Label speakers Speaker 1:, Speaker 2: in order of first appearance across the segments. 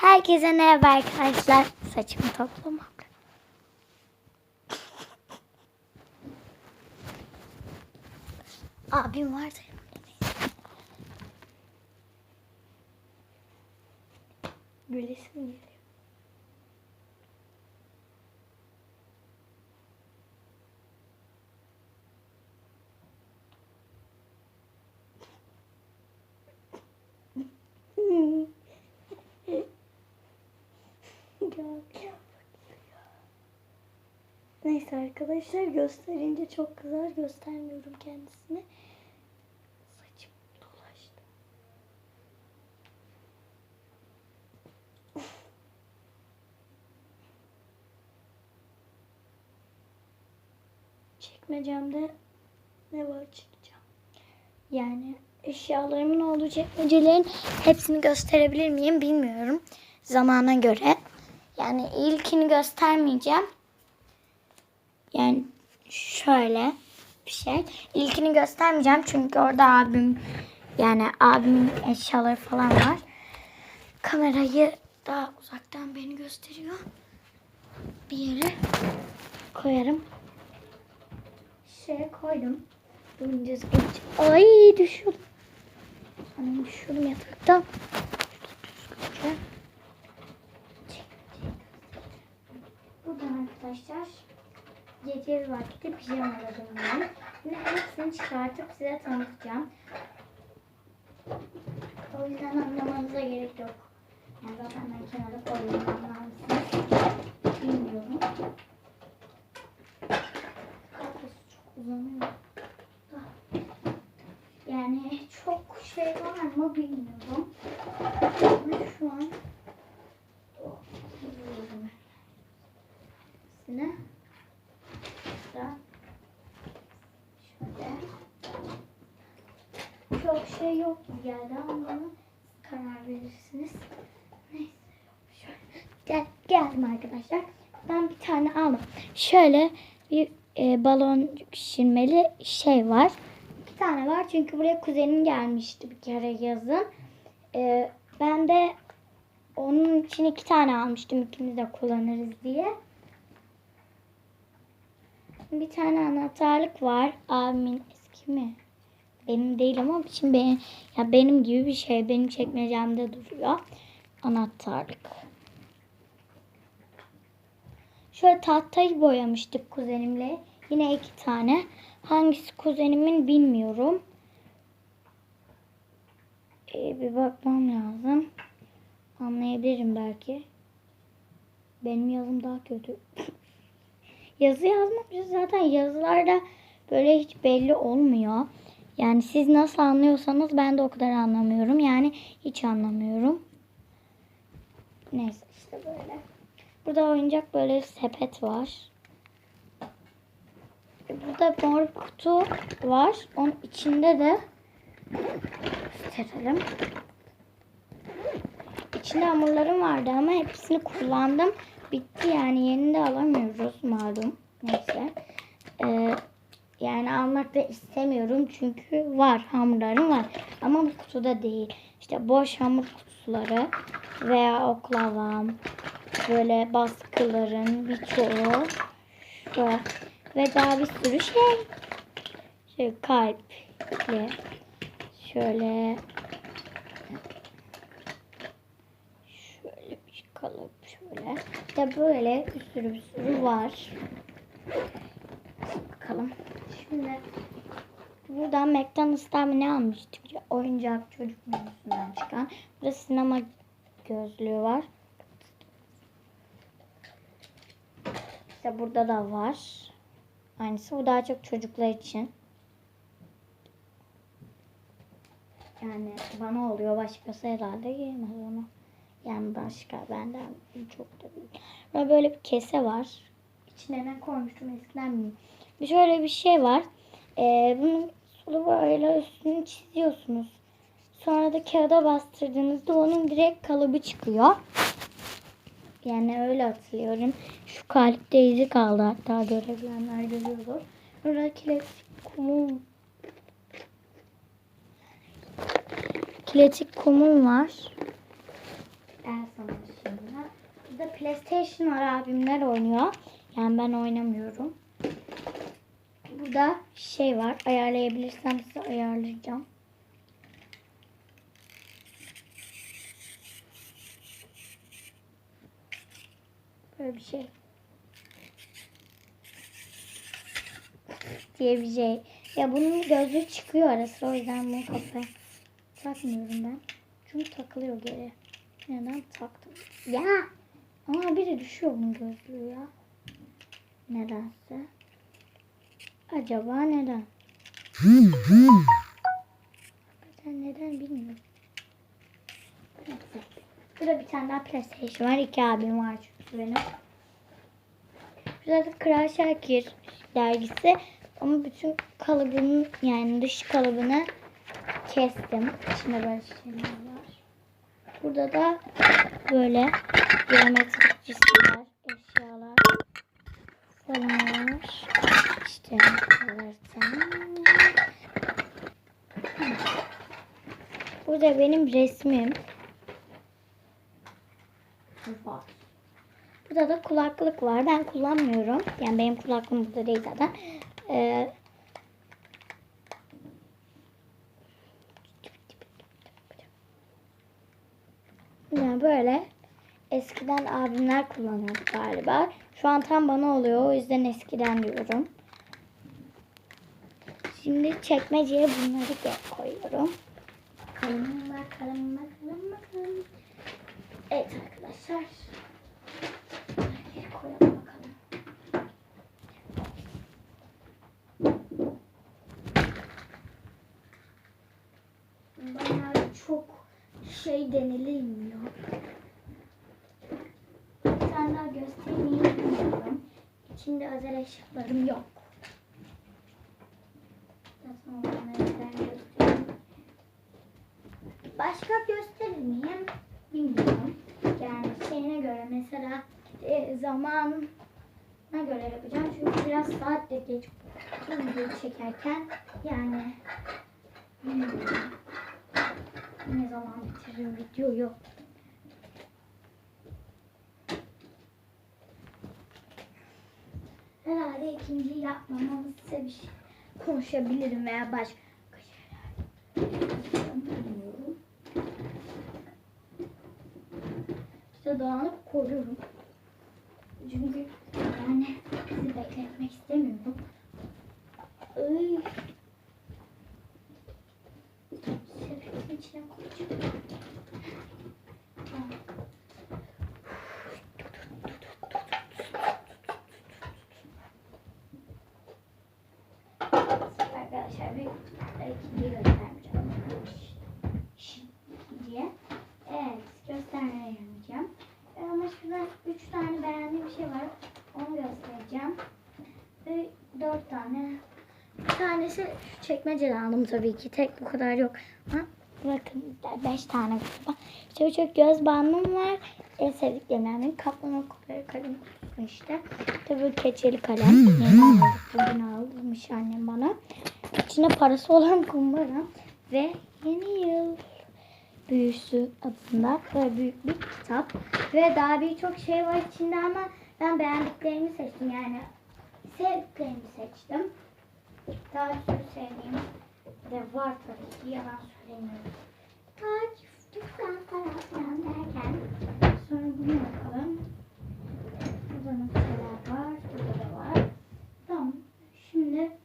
Speaker 1: Herkese merhaba arkadaşlar. Saçımı toplamak. Abim vardı. Gülesim geliyor. Neyse arkadaşlar gösterince çok kızar göstermiyorum kendisine. Saçım dolaştı. Çekmecemde ne var çıkacağım. Yani eşyalarımın olduğu çekmecelerin hepsini gösterebilir miyim bilmiyorum. Zamana göre. Yani ilkini göstermeyeceğim. Yani şöyle bir şey. İlkini göstermeyeceğim çünkü orada abim yani abimin eşyaları falan var. Kamerayı daha uzaktan beni gösteriyor. Bir yere koyarım. Şeye koydum. Durunca geç. Ay düşüyordum. Anam düşüyordum yataktan. Şöyle düzgünce. Buradan arkadaşlar gece vakti pijamalarım var. Şimdi hepsini çıkartıp size tanıtacağım. O yüzden anlamanıza gerek yok. Yani zaten ben kenara koyuyorum anlar mısınız? Bilmiyorum. Kafası çok uzanıyor. Yani çok şey var mı bilmiyorum. Ama şu an Hepsini da şöyle çok şey yok gibi geldi ama karar verirsiniz. Neyse şöyle gel geldim arkadaşlar. Ben bir tane aldım. Şöyle bir e, balon şişirmeli şey var. Bir tane var çünkü buraya kuzenim gelmişti bir kere yazın. E, ben de onun için iki tane almıştım ikimiz de kullanırız diye. Bir tane anahtarlık var. Abimin eski mi? Benim değil ama şimdi benim, ya benim gibi bir şey. Benim çekmecemde duruyor. Anahtarlık. Şöyle tahtayı boyamıştık kuzenimle. Yine iki tane. Hangisi kuzenimin bilmiyorum. Ee, bir bakmam lazım. Anlayabilirim belki. Benim yazım daha kötü. Yazı yazmamışız zaten yazılarda böyle hiç belli olmuyor. Yani siz nasıl anlıyorsanız ben de o kadar anlamıyorum. Yani hiç anlamıyorum. Neyse işte böyle. Burada oyuncak böyle sepet var. Burada mor kutu var. Onun içinde de gösterelim. İçinde hamurlarım vardı ama hepsini kullandım. Bitti yani yeni de alamıyoruz malum. Neyse. Ee, yani almak da istemiyorum çünkü var hamurlarım var. Ama bu kutuda değil. İşte boş hamur kutuları veya oklavam böyle baskıların birçoğu şu ve daha bir sürü şey. Şöyle kalpli şöyle şöyle bir kalıp şöyle. İşte böyle bir sürü bir sürü var. Bakalım. Şimdi buradan McDonald's'tan mı ne almıştık? Oyuncak çocuk menüsünden çıkan. Burada sinema gözlüğü var. İşte burada da var. Aynısı. Bu daha çok çocuklar için. Yani bana oluyor. Başkası herhalde giyemez onu. Yani başka benden çok da büyük. Ve böyle bir kese var. İçine ne koymuştum eskiden bilmiyorum. Bir şöyle bir şey var. Ee, bunun sulu böyle üstünü çiziyorsunuz. Sonra da kağıda bastırdığınızda onun direkt kalıbı çıkıyor. Yani öyle hatırlıyorum. Şu kalpte izi kaldı hatta görebilenler görüyordur. Burada kinetik kumum kinetik kumum var. El sanatçı. Burada PlayStation var abimler oynuyor. Yani ben oynamıyorum. Burada şey var. Ayarlayabilirsem size ayarlayacağım. Böyle bir şey. Diye bir şey. Ya bunun gözü çıkıyor arası. O yüzden bunu kafaya takmıyorum ben. Çünkü takılıyor geri. Neden taktım? Ya! Ama biri düşüyor bunun gözlüğü ya. Nedense. Acaba neden? Hakikaten neden bilmiyorum. Burada bir tane daha PlayStation var. İki abim var çünkü benim. Burada da Kral Şakir dergisi. Ama bütün kalıbının yani dış kalıbını kestim. İçinde böyle şeyler. Burada da böyle geometrik cisimler, eşyalar falan var. İşte alırsan. Burada benim resmim. Burada da kulaklık var. Ben kullanmıyorum. Yani benim kulaklığım burada değil zaten. Ee, böyle eskiden abimler kullanıyordu galiba. Şu an tam bana oluyor. O yüzden eskiden diyorum. Şimdi çekmeceye bunları koyuyorum. Bakalım bakalım bakalım bakalım. Evet arkadaşlar. Koyalım bakalım. Bayağı çok şey denilmiyor. Bir tane daha göstereyim. İçinde özel eşyalarım yok. Başka gösterir miyim? Bilmiyorum. Yani şeyine göre mesela e, zamanına göre yapacağım. Çünkü biraz saat de geç bu videoyu çekerken yani bilmiyorum. Ne zaman bitiririm videoyu. Herhalde ikinciyi yapmamamı size bir şey konuşabilirim veya başka. Bilmiyorum. İşte dağınık koruyorum. Çünkü yani sizi bekletmek istemiyorum. Ay. İçine koyacağım. Arkadaşlar bir ikinciyi göstermeyeceğim. Şimdi evet göstermeye yapacağım. Ama şurada üç tane beğendiğim bir şey var. Onu göstereceğim. Ve dört tane. Bir tanesi şu çekmeceden aldım tabii ki. Tek bu kadar yok. Ama bakın beş tane galiba. İşte çok göz bandım var. En sevdiklerimden biri kaplama kutuları kalem kutusu işte. Tabii keçeli kalem. Yeni aldık. Bugün almış annem bana. İçinde parası olan kumbara. Ve yeni yıl büyüsü adında böyle büyük bir kitap. Ve daha birçok şey var içinde ama ben beğendiklerimi seçtim yani. Sevdiklerimi seçtim. Daha sürü sevdiğim de var tabii ki yalan söylemiyorum. Takip, lütfen falan filan derken sonra bunu bakalım. Burada noktalar var. Burada da var. Tamam. Şimdi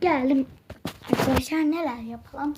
Speaker 1: geldim. Arkadaşlar neler yapalım?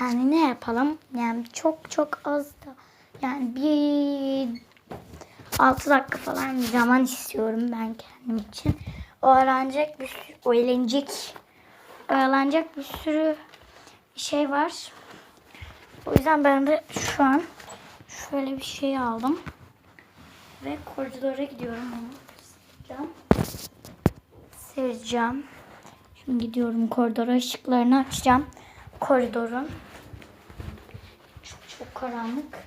Speaker 1: Yani ne yapalım? Yani çok çok az da yani bir 6 dakika falan zaman istiyorum ben kendim için. Oyalanacak bir sürü, oyalanacak, oyalanacak bir sürü şey var. O yüzden ben de şu an şöyle bir şey aldım. Ve koridora gidiyorum. Onu. Sileceğim. Şimdi gidiyorum koridora. ışıklarını açacağım. Koridorun. Çok çok karanlık.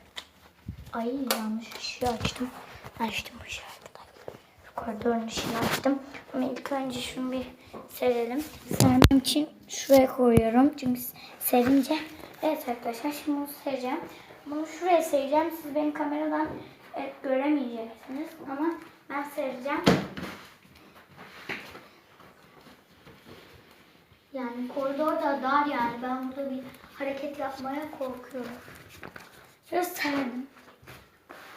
Speaker 1: Ay yanlış ışığı açtım. Açtım arkadaşlar. Şu koridorun ışığını açtım. Ama ilk önce şunu bir serelim. Sermem için şuraya koyuyorum. Çünkü serince Evet arkadaşlar şimdi bunu sereceğim. Bunu şuraya sereceğim. Siz benim kameradan e, göremeyeceksiniz ama ben sereceğim. Yani koridor da dar yani. Ben burada bir hareket yapmaya korkuyorum. Şöyle serdim.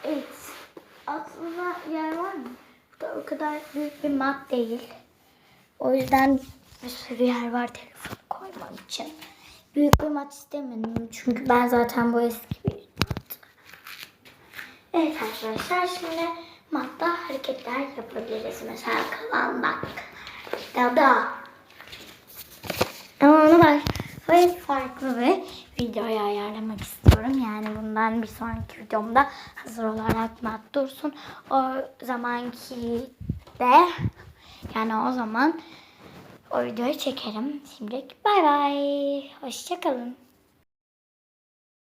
Speaker 1: Evet. Aslında yer var mı? Burada o kadar büyük bir mat değil. O yüzden bir sürü yer var telefonu koymam için. Büyük bir mat istemedim çünkü ben zaten bu eski bir mat. Evet arkadaşlar şimdi matta hareketler yapabiliriz. Mesela kalanmak ya da ben böyle farklı bir videoya ayarlamak istiyorum. Yani bundan bir sonraki videomda hazır olarak mat dursun. O zamanki de yani o zaman o videoyu çekerim. Şimdilik bay bay. Hoşçakalın.